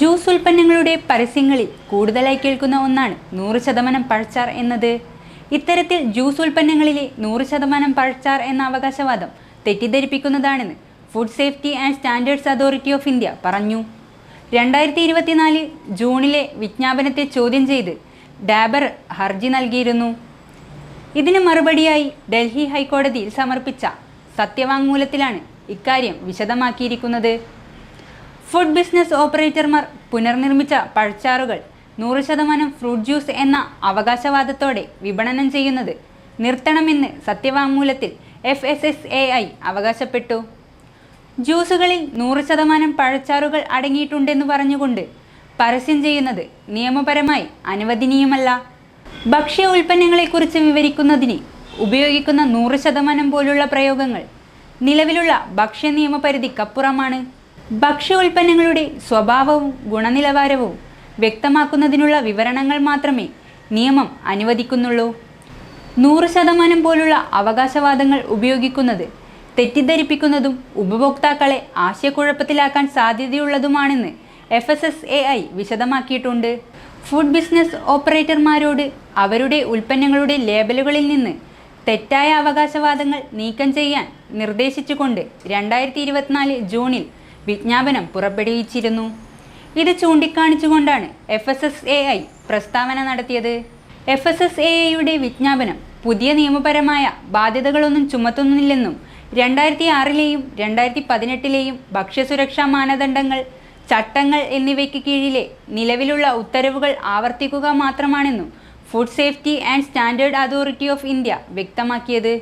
Juice ഉൽപ്പന്നങ്ങളുടെ പരസ്യങ്ങളിൽ കൂടുതലായി കേൾക്കുന്ന ഒന്നാണ് നൂറ് ശതമാനം പഴച്ചാർ എന്നത്. ഇത്തരത്തിൽ ജ്യൂസ് ഉൽപ്പന്നങ്ങളിലെ നൂറ് ശതമാനം പഴച്ചാർ എന്ന അവകാശവാദം തെറ്റിദ്ധരിപ്പിക്കുന്നതാണെന്ന് food safety and standards authority of India പറഞ്ഞു. രണ്ടായിരത്തി ഇരുപത്തിനാല് ജൂണിലെ വിജ്ഞാപനത്തെ ചോദ്യം ചെയ്ത് ഡാബർ ഹർജി നൽകിയിരുന്നു. ഇതിന് മറുപടിയായി ഡൽഹി ഹൈക്കോടതിയിൽ സമർപ്പിച്ച സത്യവാങ്മൂലത്തിലാണ് ഇക്കാര്യം വിശദമാക്കിയിരിക്കുന്നത്. ഫുഡ് ബിസിനസ് ഓപ്പറേറ്റർമാർ പുനർനിർമ്മിച്ച പഴച്ചാറുകൾ നൂറ് ശതമാനം ഫ്രൂട്ട് ജ്യൂസ് എന്ന അവകാശവാദത്തോടെ വിപണനം ചെയ്യുന്നത് നിർത്തണമെന്ന് സത്യവാങ്മൂലത്തിൽ F S S A I അവകാശപ്പെട്ടു. ജ്യൂസുകളിൽ നൂറ് ശതമാനം പഴച്ചാറുകൾ അടങ്ങിയിട്ടുണ്ടെന്ന് പറഞ്ഞുകൊണ്ട് പരസ്യം ചെയ്യുന്നത് നിയമപരമായി അനുവദനീയമല്ല. ഭക്ഷ്യ ഉൽപ്പന്നങ്ങളെക്കുറിച്ച് വിവരിക്കുന്നതിന് ഉപയോഗിക്കുന്ന നൂറ് ശതമാനം പോലുള്ള പ്രയോഗങ്ങൾ നിലവിലുള്ള ഭക്ഷ്യ നിയമപരിധിക്കപ്പുറമാണ്. ഭക്ഷ്യ ഉൽപ്പന്നങ്ങളുടെ സ്വഭാവവും ഗുണനിലവാരവും വ്യക്തമാക്കുന്നതിനുള്ള വിവരണങ്ങൾ മാത്രമേ നിയമം അനുവദിക്കുന്നുള്ളൂ. നൂറ് ശതമാനം പോലുള്ള അവകാശവാദങ്ങൾ ഉപയോഗിക്കുന്നത് തെറ്റിദ്ധരിപ്പിക്കുന്നതും ഉപഭോക്താക്കളെ ആശയക്കുഴപ്പത്തിലാക്കാൻ സാധ്യതയുള്ളതുമാണെന്ന് F S S A I വിശദമാക്കിയിട്ടുണ്ട്. Food business ഓപ്പറേറ്റർമാരോട് അവരുടെ ഉൽപ്പന്നങ്ങളുടെ ലേബലുകളിൽ നിന്ന് തെറ്റായ അവകാശവാദങ്ങൾ നീക്കം ചെയ്യാൻ നിർദ്ദേശിച്ചുകൊണ്ട് രണ്ടായിരത്തി ഇരുപത്തിനാല് ജൂണിൽ വിജ്ഞാപനം പുറപ്പെടുവിച്ചിരുന്നു. ഇത് ചൂണ്ടിക്കാണിച്ചുകൊണ്ടാണ് F S S A I പ്രസ്താവന നടത്തിയത്. എഫ് എസ് എസ് എ ഐയുടെ വിജ്ഞാപനം പുതിയ നിയമപരമായ ബാധ്യതകളൊന്നും ചുമത്തുന്നില്ലെന്നും രണ്ടായിരത്തി ആറിലെയും രണ്ടായിരത്തി പതിനെട്ടിലെയും ഭക്ഷ്യസുരക്ഷാ മാനദണ്ഡങ്ങൾ ചട്ടങ്ങൾ എന്നിവയ്ക്ക് കീഴിലെ നിലവിലുള്ള ഉത്തരവുകൾ ആവർത്തിക്കുക മാത്രമാണെന്നും food safety and standard authority of India വ്യക്തമാക്കിയത്.